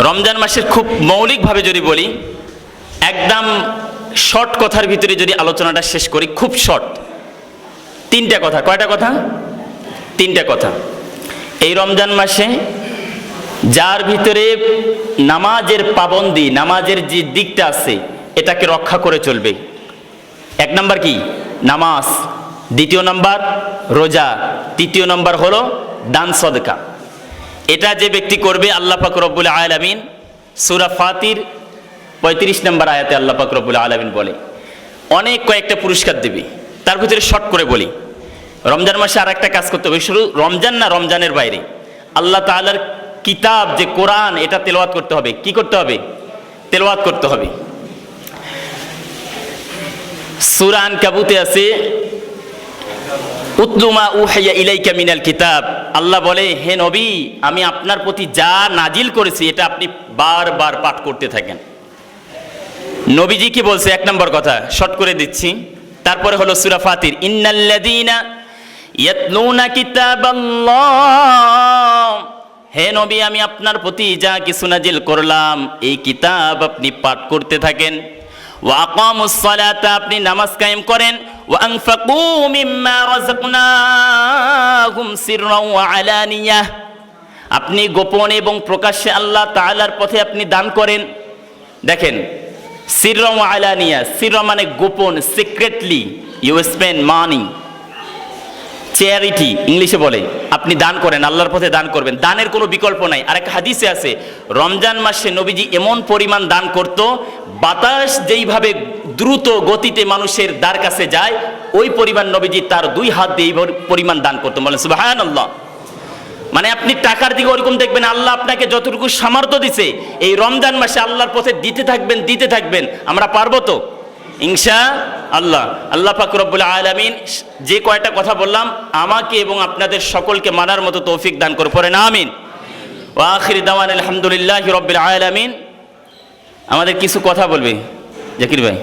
রমজান মাসের খুব মৌলিকভাবে যদি বলি, একদম শর্ট কথার ভিতরে যদি আলোচনাটা শেষ করি, খুব শর্ট তিনটা কথা। কয়টা কথা? তিনটা কথা। এই রমজান মাসে যার ভিতরে নামাজের পাবন্দি, নামাজের যে দিকটা আছে, এটাকে রক্ষা করে চলবে। এক নাম্বার কি? নামাজ। দ্বিতীয় নাম্বার, রোজা। তৃতীয় নাম্বার হলো দান সদকা। এটা যে ব্যক্তি করবে আল্লাহ পাক রব্বুল আলামিন, সূরা ফাতির পঁয়ত্রিশ নম্বর আয়াতে আল্লাহ পাক রব্বুল আলামিন বলে, অনেক কয়েকটা পুরস্কার দেবে। তার ভিতরে শর্ট করে বলি, রমজান মাসে আর একটা কাজ করতে হবে, শুধু রমজান না, রমজানের বাইরে। আল্লাহ তাআলার কিতাব, যে কোরআন, এটা তেলাওয়াত করতে হবে। কি করতে হবে? তেলাওয়াত করতে হবে। সুরান কাবুতে আছে উতলুমা উহাইয়া ইলাইকা মিনাল কিতাব। আল্লাহ বলে, হে নবী, আমি আপনার প্রতি যা নাজিল করেছি, এটা আপনি বারবার পাঠ করতে থাকেন। নবীজি কি বলছে? এক নম্বর কথা, শর্ট করে দিচ্ছি। তারপরে হলো সুরা ফাতির, ইন্নাল্লাযীনা ইয়াতলুনা কিতাবাল্লাহ। হে নবী, আমি আপনার প্রতি যা কিছু নাজিল করলাম, এই কিতাব আপনি পাঠ করতে থাকেন। ওয়া আকামুস সালাতা, আপনি নামাজ কায়েম করেন। মিম্মা রাযাকনাহুম সিররাও ওয়া আলানিয়াহ আপনি গোপন এবং প্রকাশ্যে আল্লাহ তাআলার পথে আপনি দান করেন। দেখেন সিররম আলানিয়া সির মানে গোপন secretly you spend money charity ইংলিশে বলে, আপনি দান করেন, আল্লাহর পথে দান করবেন। দানের কোনো বিকল্প নাই। আরেক হাদিসে আছে, রমজান মাসে নবীজি এমন পরিমাণ দান করত, বাতাস যেইভাবে দ্রুত গতিতে মানুষের দ্বার কাছে যায়, ওই পরিমাণ নবীজি তার দুই হাত দিয়ে পরিমাণ দান করতো বলেন, সুবহানাল্লাহ। মানে আপনি টাকার দিকে ওরকম দেখবেন, আল্লাহ আপনাকে যতটুকু সামর্থ্য দিছে, এই রমজান মাসে আল্লাহর পথে দিতে থাকবেন দিতে থাকবেন, আমরা পারব তো? ইনশা আল্লাহ। আল্লাহ পাক রব্বুল আলামিন যে কয়টা কথা বললাম, আমাকে এবং আপনাদের সকলকে মানার মতো তৌফিক দান করে পড়েন, আমিন। ও আখির দাওয়ান আলহামদুলিল্লাহ রব্বিল আলামিন। আমাদের কিছু কথা বলবে। জাকির ভাই।